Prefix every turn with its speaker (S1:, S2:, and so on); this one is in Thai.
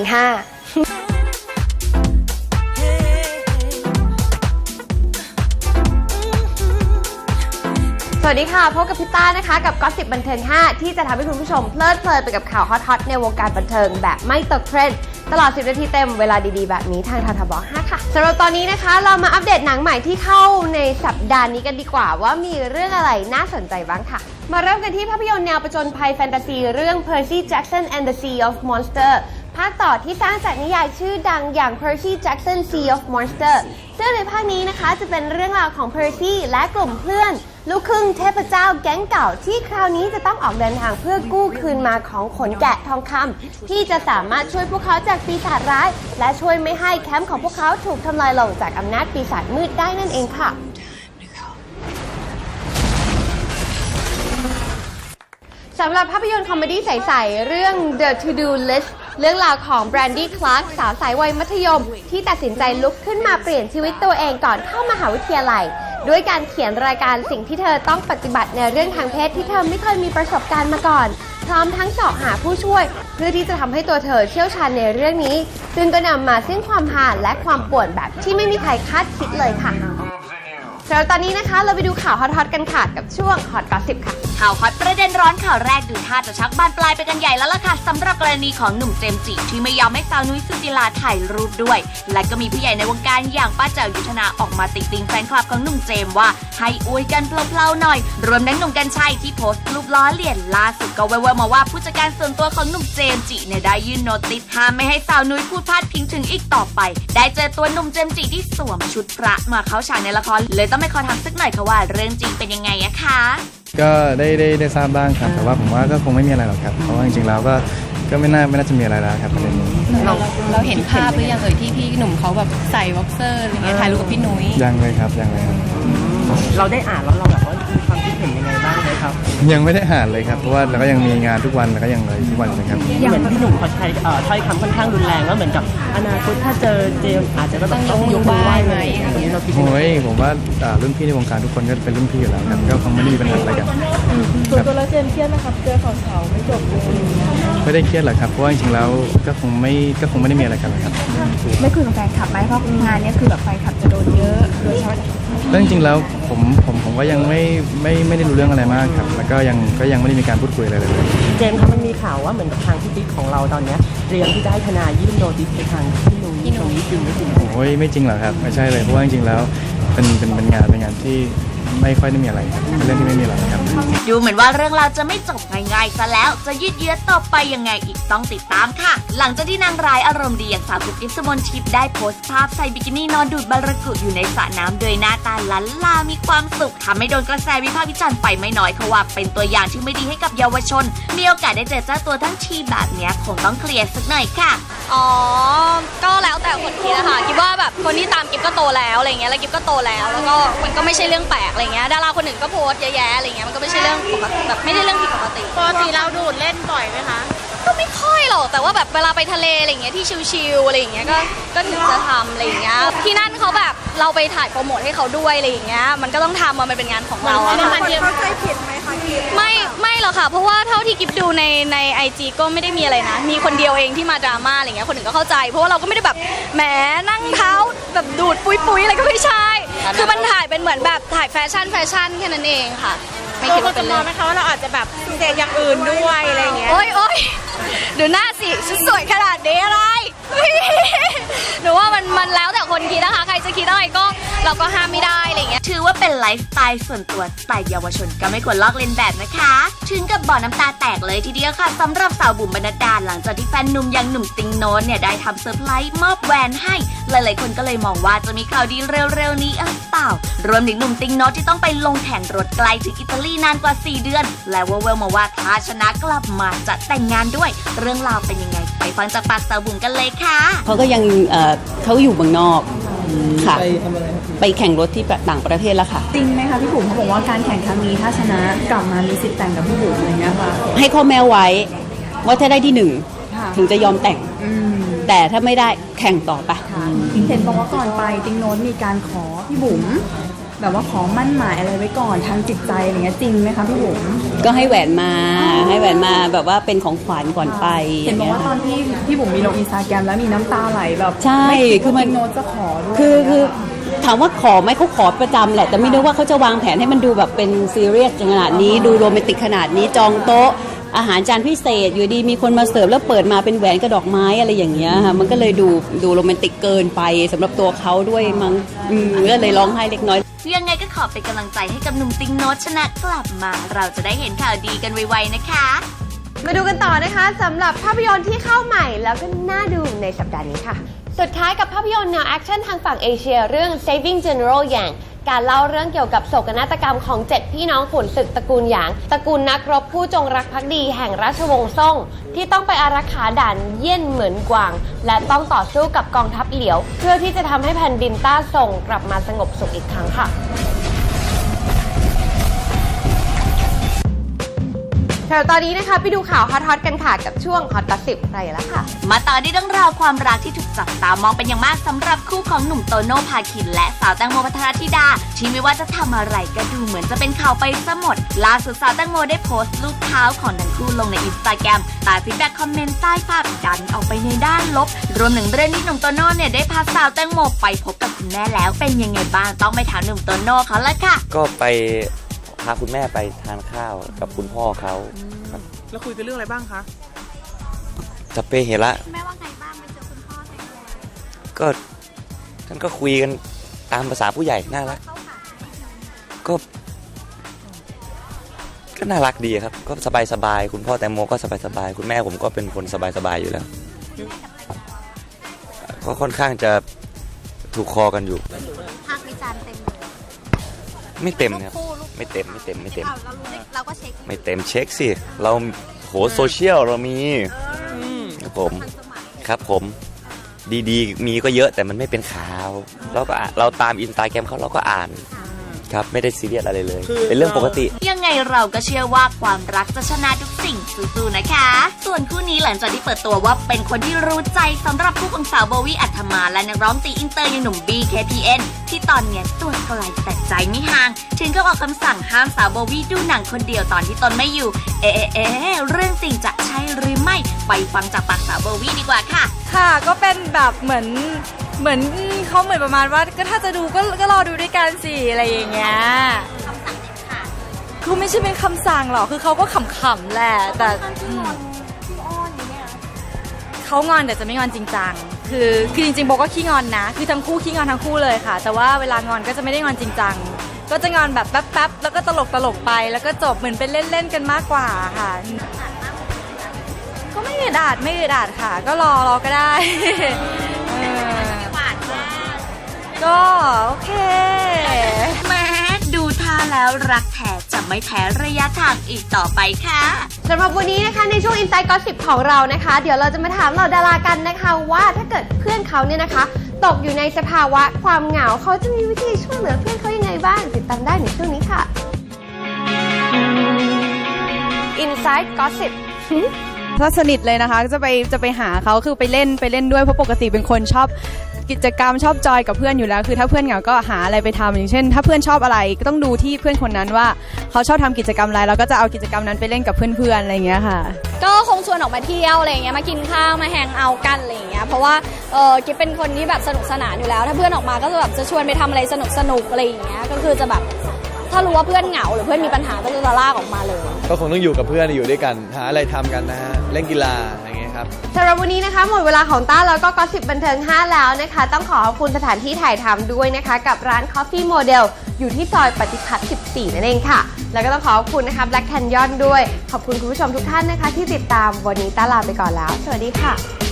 S1: ง5สวัสดีค่ะ พบกับพิต้านะคะ กับก็สิบบันเทิง 5 ที่จะทำให้คุณผู้ชมเพลิดเพลินไปกับข่าวฮอตๆในวงการบันเทิงแบบไม่ตกเทรนด์ตลอด 10 นาทีเต็มเวลาดีๆ แบบนี้ทางททบ5ค่ะสำหรับตอนนี้นะคะ เรามาอัปเดตหนังใหม่ที่เข้าในสัปดาห์นี้กันดีกว่า ว่ามีเรื่องอะไรน่าสนใจบ้างค่ะ มาเริ่มกันที่ภาพยนตร์แนวประจนภัยแฟนตาซี เรื่อง Percy Jackson and the Sea of Monsters ภาคต่อที่สร้างจากนิยายชื่อดังอย่าง Percy Jackson Sea of Monster ซึ่งในภาคนี้นะคะจะเป็นเรื่องราวของ Percy และกลุ่มเพื่อน ลูกครึ่งเทพเจ้าแก๊งเก่าที่คราวนี้จะต้องออกเดินทางเพื่อกู้คืนมาของขนแกะทองคำที่จะสามารถช่วยพวกเขาจากปีศาจร้าย และช่วยไม่ให้แคมป์ของพวกเขาถูกทำลายลงจากอำนาจปีศาจมืดได้นั่นเองค่ะสำหรับภาพยนตร์คอมเมดี้ใสๆเรื่อง The To Do List เรื่องราวของแบรนดี้คลาร์กสาวสายวัยมัธยม ที่ตัดสินใจลุกขึ้นมาเปลี่ยนชีวิตตัวเองก่อนเข้ามหาวิทยาลัย ด้วยการเขียนรายการสิ่งที่เธอต้องปฏิบัติในเรื่องทางเพศที่เธอไม่เคยมีประสบการณ์มาก่อน พร้อมทั้งเสาะหาผู้ช่วย เพื่อที่จะทำให้ตัวเธอเชี่ยวชาญในเรื่องนี้ ซึ่งก็นำมาซึ่งความหาและความปวดแบบที่ไม่มีใครคาดคิดเลยค่ะ สำหรับตอนนี้นะคะเราไปดูข่าวฮอตๆกันค่ะกับช่วงฮอตกอสิบค่ะ
S2: ข่าวฮอตประเด็นร้อนข่าวแรกดูท่าจะชักบานปลายไปกันใหญ่แล้วล่ะค่ะสำหรับกรณีของหนุ่มเจมส์จิที่ไม่ยอมให้สาวนุ้ยสุจิลาถ่ายรูปด้วย และก็มีผู้ใหญ่ในวงการอย่างป้าแจ๋วยุทธนาออกมาติดติงแฟนคลับของหนุ่มเจมส์ว่าให้อวยกันเพลาๆหน่อย รวมทั้งหนุ่มกัญชัยที่โพสต์รูปล้อเลียนล่าสุดก็แววๆมาว่าผู้จัดการส่วนตัวของหนุ่มเจมส์จิเนี่ยได้ยื่นโนติสห้ามไม่ให้สาวนุ้ยพูดพาดพิงถึงอีกต่อไป ได้เจอตัวหนุ่มเจมส์จิที่สวมชุดพระมาเข้าฉากในละครเลยต้องไปขอถามสักหน่อยค่ะว่าเรื่องจริงเป็นยังไงอะคะ
S3: ก็ได้ได้ได้ทราบบ้างครับ แต่ว่าผมว่าก็คงไม่มีอะไรหรอกครับ เพราะว่าจริงๆแล้วก็ก็ไม่น่าไม่น่าจะมีอะไรแล้วครับประเด็นนี้
S4: เราเราเห็นภาพหรือยังเอ่ยที่พี่หนุ่มเขาแบบใส่บ็อกเซอร์อะไรเงี้ยถ่ายรูปกับพี่นุ้ย
S3: ยังเลยครับยังเลยครับ
S5: เราได้อ่านแล้วเราแบบว่ามี ความคิดเห็นยังไงบ้างไหมครับ
S3: ยังไม่ได้อ่านเลยครับ เพราะว่าเราก็ยังมีงานทุกวันแล้วก็ยังเลยทุกวันเลยครับ
S5: เหมือนพี่หนุ่มเขาใช้เอ่อถ้อยคำค่อนข้างรุนแรงแล้วเหมือนกับอนาคตถ้าเจอเจมส์อาจจะก็ต้อง
S4: ต้องยกมือไหว้ไหม
S5: อย่างนี้เราคิดยังไง
S3: โอ้ยผมว่าอ่ารุ่นพี่ในวงการทุกคนก็เป็นรุ่นพี่อยู่แล้วครับก็คงไม่ได้มีปัญหาอะไรกัน
S6: ส่วนตัวแล้วเจมส์เครียดนะครับเจอสาวๆไม่จบเลย
S3: ไม่ได้เครียดหรอกครับเพราะว่าจริงๆแล้วก็คงไม่ก็คงไม่ได้มีอะไรกันหรอกครับ
S6: ไม่คุยกับแฟนคลับไหมเพราะงานเนี้ยคือแบบแฟนคลับจะโดนเยอะโดยเฉพาะ
S3: แล้วจริงๆแล้วผมผมผมก็ยังไม่ไม่ไม่ได้รู้เรื่องอะไรมากครับแล้วก็ยังก็ยังไม่ได้มีการพูดคุยอะไรเลย
S5: เจมส์ครับมันมีข่าวว่าเหมือนกับทางพี่ติ๊กของเราตอนเนี้ยเตรียมที่จะให้ทนายยื่นโนติสไปทางพี่นุ้ยตรงนี้จริงไม่จริง
S3: โอ้ยไม่จริงหรอกครับไม่ใช่เลยเพราะว่าจริงๆแล้วเป็นเป็นเป็นงานเป็นงานที่ ไม่ค่อยได้มีอะไรเป็นเรื่องที่ไม่มีอะไรครับ
S2: ดูเหมือนว่าเรื่องราวจะไม่จบง่ายๆซะแล้วจะยืดเยื้อต่อไปยังไงอีกต้องติดตามค่ะ หลังจากที่นางร้ายอารมณ์ดีอย่างสาวกุ๊กกิ๊บสมนทิพย์ได้โพสต์ภาพใส่บิกินี่นอนดูดบารากุอยู่ในสระน้ำโดยหน้าตาลันลามีความสุขทำให้โดนกระแสวิพากษ์วิจารณ์ไปไม่น้อยเพราะว่าเป็นตัวอย่างที่ไม่ดีให้กับเยาวชน มีโอกาสได้เจอเจ้าตัวทั้งทีแบบเนี้ยคงต้องเคลียร์สักหน่อยค่ะ
S7: อ๋อ ก็แล้วแต่คนคิดนะคะกิฟว่าแบบคนที่ตามกิฟก็โตแล้วอะไรเงี้ยแล้วกิฟก็โตแล้ว แล้วก็มันก็ไม่ใช่เรื่องแปลกอะไรเงี้ยดาราคนอื่นก็โพสต์เยอะแยะอะไรเงี้ยมันก็ไม่ใช่เรื่องปกติแบบไม่ได้เรื่องผิดปกติ
S6: ปกติเราดูดเล่นบ่อยไหมคะ
S7: ก็ไม่ค่อยหรอกแต่ว่าแบบเวลาไปทะเลอะไรเงี้ยที่ชิลๆอะไรอย่างเงี้ยก็ก็ถึงจะทำอะไรอย่างเงี้ยที่นั่นเขาแบบเราไปถ่ายโปรโมทให้เขาด้วยอะไรอย่างเงี้ยมันก็ต้องทำมันเป็นงานของเราอะค่ะ
S6: เข้าใจผิดไหมคะกิฟ
S7: ไม่ไม่หรอกค่ะ เพราะว่าเท่าที่กิฟดูในในไอจีก็ไม่ได้มีอะไรนะ มีคนเดียวเองที่มาดราม่าอะไรเงี้ยคนอื่นก็เข้าใจ เพราะว่าเราก็ไม่ได้แบบแหมนั่งเท้าแบบดูดปุยปุยๆอะไรก็ไม่ใช่ คือมันถ่ายเป็นเหมือนแบบถ่ายแฟชั่นแฟชั่นแค่นั้นเองค่ะ ไม่คิดว่าเป็น
S6: ม
S7: เรื่
S6: อ
S7: องง
S6: ไหมคะว่าเราอาจจะแบบเสพอย่างอื่นด้วยอะไรอย่างเงี้ย
S7: โอ๊ยโอ๊ยดูหน้าสิชุดสวยขนาดนี้อะไรไม่มีหนูว่ามันมันแล้วแต่คนคิดนะคะ ใครจะคิดอะไรก็ เราก็ห้ามไม่ได้อะไรเงี้ย
S2: ถือว่าเป็นไลฟ์สไตล์ส่วนตัวสไตล์เยาวชนก็ไม่ควรลอกเลียนแบบนะคะ ถึงกับบ่อน้ำตาแตกเลยทีเดียวค่ะสำหรับสาวบุ๋มบรรณดาหลังจากที่แฟนหนุ่มอยังหนุ่มติงโนนเนี่ยได้ทำเซอร์ไพรส์มอบแหวนให้ หลายๆคนก็เลยมองว่าจะมีข่าวดีเร็วๆนี้เออเปล่ารวมถึงหนุ่มติงโนนที่ต้องไปลงแข่งรถไกลถึงอิตาลีนานกว่า 4 เดือน และวเวลมาว่าถ้าชนะกลับมาจะแต่งงานด้วย เรื่องราวเป็นยังไง ไปฟังจากปากสาวบุ๋มกันเลยค่ะ
S8: เขาก็ยังเอ่อเขาอยู่เมืองนอก ค่ะไปแข่งรถที่ต่างประเทศแล้วค่ะ
S6: จริงไหมคะพี่บุ๋มเขาบอกว่าการแข่งครั้งนี้ถ้าชนะกลับมามีสิทธิ์แต่งกับพี่บุ๋มอะไรเงี้ยค่ะ
S8: ให้ข้อแม้ไว้ว่าถ้าได้ที่หนึ่ง
S6: ค่ะ
S8: ถึงจะยอมแต่ง
S6: อืม
S8: แต่ถ้าไม่ได้แข่งต่อไป
S6: ค่ะเห็นบอกว่าก่อนไปติงโน้นมีการขอพี่บุ๋ม แบบว่าขอมั่นหมายอะไรไว้ก่อนทางจิตใจอะไรเงี้ยจริงไหมคะพี่บุ๋ม
S8: ก็ให้แหวนมาให้แหวนมาแบบว่าเป็นของขวัญก่อนไป
S6: เห็นบอกว่าตอนที่พี่บุ๋มมีลงอินสตาแกรมแล้วมีน้ำตาไหลแบบ
S8: ใช่
S6: ไม่คิด
S8: คือ
S6: ว่า
S8: มัน
S6: พี่โน้ตจะขอด้วย
S8: คือคือถามว่าขอไหมเขาขอประจำแหละ แต่ไม่รู้ว่าเขาจะวางแผนให้มันดูแบบเป็นซีเรียสขนาดนี้ ดูโรแมนติกขนาดนี้จองโต๊ะ อาหารจานพิเศษ อยู่ดีมีคนมาเสิร์ฟแล้วเปิดมาเป็นแหวนกระดอกไม้อะไรอย่างเงี้ยค่ะมันก็เลยดูดูโรแมนติกเกินไปสำหรับตัวเขาด้วยมั้งอืมก็เลยร้องไห้เล็กน้อย
S2: ยังไงก็ขอเป็นกำลังใจให้กับหนุ่มติงโนตชนะกลับมา เราจะได้เห็นข่าวดีกันไวๆนะคะ
S1: มาดูกันต่อนะคะสำหรับภาพยนตร์ที่เข้าใหม่แล้วก็น่าดูในสัปดาห์นี้ค่ะ สุดท้ายกับภาพยนตร์แนวแอคชั่นทางฝั่งเอเชียเรื่อง Saving General Yang การเล่าเรื่องเกี่ยวกับโศกนาฏกรรมของ 7 พี่น้องขุนศึกตระกูลหยาง ตระกูลนักรบผู้จงรักภักดีแห่งราชวงศ์ซ่ง ที่ต้องไปอารักขาด่านเยี่ยนเหมือนกวาง และต้องต่อสู้กับกองทัพเหลียว เพื่อที่จะทำให้แผ่นดินต้าส่งกลับมาสงบสุขอีกครั้งค่ะ แถวตอนนี้นะคะไปดูข่าวฮอตๆกันค่ะกับช่วงฮอตกสิบไรแล้วค่ะ
S2: มาต่อที่เรื่องราวความรักที่ถูกจับตามองเป็นอย่างมากสำหรับคู่ของหนุ่มโตโน่พาคิน และสาวแตงโมพัทรธิดา ที่ไม่ว่าจะทำอะไรก็ดูเหมือนจะเป็นข่าวไปซะหมดล่าสุดสาวแตงโมได้โพสต์รูปเท้าของทั้งคู่ลงในอินสตาแกรมแต่ฟีดแบ็กคอมเมนต์ใต้ภาพดันออกไปในด้านลบ รวมถึงเรื่องนี้หนุ่มโตโน่เนี่ยได้พาสาวแตงโมไปพบกับคุณแม่แล้วเป็นยังไงบ้างต้องไปถามหนุ่มโตโน่เขาละค่ะ
S9: ก็ไปาคุณแม่ไปทานข้าวกับคุณพ่อเขาครับ
S5: แล้วคุยกันเรื่องอะไรบ้างคะ
S9: จะเปเหระ
S2: แม่ว่าไงบ้างไปเจอคุณพ่อแตงโม
S9: ก็ท่านก็คุยกันตามภาษาผู้ใหญ่น่ารักก็ ก็น่ารักดีครับ ก็สบายสบายๆคุณพ่อแตงโมก็สบายสบายๆคุณแม่ผมก็เป็นคนสบายสบายๆอยู่แล้วก็ค่อนข้างจะถูกคอกันอยู่
S2: ภาควิจารณ์เต็มเลย
S9: ไม่เต็มนะครับ ไม่เต็มไม่เต็มไม่เต็ม
S2: เรารู้เราก็เช็ค
S9: ไม่เต็มเช็คสิ เราโหโซเชียลเรามีครับผมครับผม ดีๆ มีก็เยอะแต่มันไม่เป็นข่าวเราก็อะเราตามอินสตาแกรมเขาเราก็อ่าน ครับไม่ได้ซีเรียสอะไรเลยเป็นเรื่องปกติ
S2: ยังไงเราก็เชื่อว่าความรักจะชนะทุกสิ่งสู้ๆนะคะ ส่วนคู่นี้หลังจากที่เปิดตัวว่าเป็นคนที่รู้ใจสำหรับคู่ของสาวโบวี่อัธมาและนักร้องตีอินเตอร์อย่างหนุ่ม BKPN ที่ตอนเนี้ยตัวไกลแต่ใจไม่ห่าง ถึงก็ออกคำสั่งห้ามสาวโบวี่ดูหนังคนเดียวตอนที่ตนไม่อยู่เอ๊ะเอ๊ะเอ๊ะเรื่องจริงจะใช่หรือไม่ ไปฟังจากปากสาวโบวี่ดีกว่าค่ะ
S7: ค่ะก็เป็นแบบเหมือนเหมือนเขาเหมือนประมาณว่าก็ถ้าจะดูก็ก็รอดูด้วยกันสิอะไรอย่างเงี้ย คือไม่ใช่เป็นคำสั่งหรอกคือเขาก็ขำๆแหละ แต่เขางอนแต่จะไม่งอนจริงจัง คือคือจริงๆโบก็ขี้งอนนะ คือทั้งคู่ขี้งอนทั้งคู่เลยค่ะ แต่ว่าเวลางอนก็จะไม่ได้งอนจริงจัง ก็จะงอนแบบแป๊บๆ แล้วก็ตลกตลกๆไป แล้วก็จบเหมือนเป็นเล่นๆกันมากกว่าค่ะ ก็ไม่อึดอัดไม่อึดอัดค่ะ ก็รอรอก็ได้เออก็โอเค
S2: แม้ดูท่าแล้วรัก แท้จะไม่แพ้ระยะทางอีกต่อไปค่ะ
S1: สำหรับวันนี้นะคะในช่วง Inside Gossip ของเรานะคะ เดี๋ยวเราจะมาถามเหล่าดารากันนะคะ ว่าถ้าเกิดเพื่อนเขาเนี่ยนะคะ ตกอยู่ในสภาวะความเหงาเขาจะมีวิธีช่วยเหลือเพื่อนเขายังไงบ้างติดตามได้ในช่วงนี้ค่ะ Inside Gossip
S4: ถ้าสนิทเลยนะคะก็จะไปจะไปหาเขาคือไปเล่นไปเล่นด้วยเพราะปกติเป็นคนชอบ กิจกรรมชอบจอยกับเพื่อนอยู่แล้ว คือถ้าเพื่อนเหงาก็หาอะไรไปทำอย่างเช่น ถ้าเพื่อนชอบอะไรก็ต้องดูที่เพื่อนคนนั้นว่าเขาชอบทำกิจกรรมอะไรเราก็จะเอากิจกรรมนั้นไปเล่นกับเพื่อนๆอะไรอย่างเงี้ยค่ะ
S7: ก็คงชวนออกมาเที่ยวอะไรอย่างเงี้ยมากินข้าวมาแฮงเอาท์กันอะไรอย่างเงี้ยเพราะว่าเออกิ๊บเป็นคนที่แบบสนุกสนานอยู่แล้ว ถ้าเพื่อนออกมาก็จะแบบจะชวนไปทำอะไรสนุกสนุกๆอะไรอย่างเงี้ยก็คือจะแบบถ้ารู้ว่าเพื่อนเหงาหรือเพื่อนมีปัญหาก็จะลากออกมาเลย
S3: ก็คงต้องอยู่กับเพื่อนอยู่ด้วยกันหาอะไรทำกันนะฮะ เล่นกีฬาอะไรเงี้ยครับ
S1: สำหรับวันนี้นะคะ หมดเวลาของต้าแล้วก็กอสิบบันเทิง 5 แล้วนะคะ ต้องขอขอบคุณสถานที่ถ่ายทำด้วยนะคะ กับร้าน Coffee Model อยู่ที่ซอยปฏิพัฒน์14 นั่นเองค่ะ แล้วก็ต้องขอขอบคุณนะคะ Black Canyon ด้วย ขอบคุณคุณผู้ชมทุกท่านนะคะ ที่ติดตามวันนี้ต้าลาไปก่อนแล้ว สวัสดีค่ะ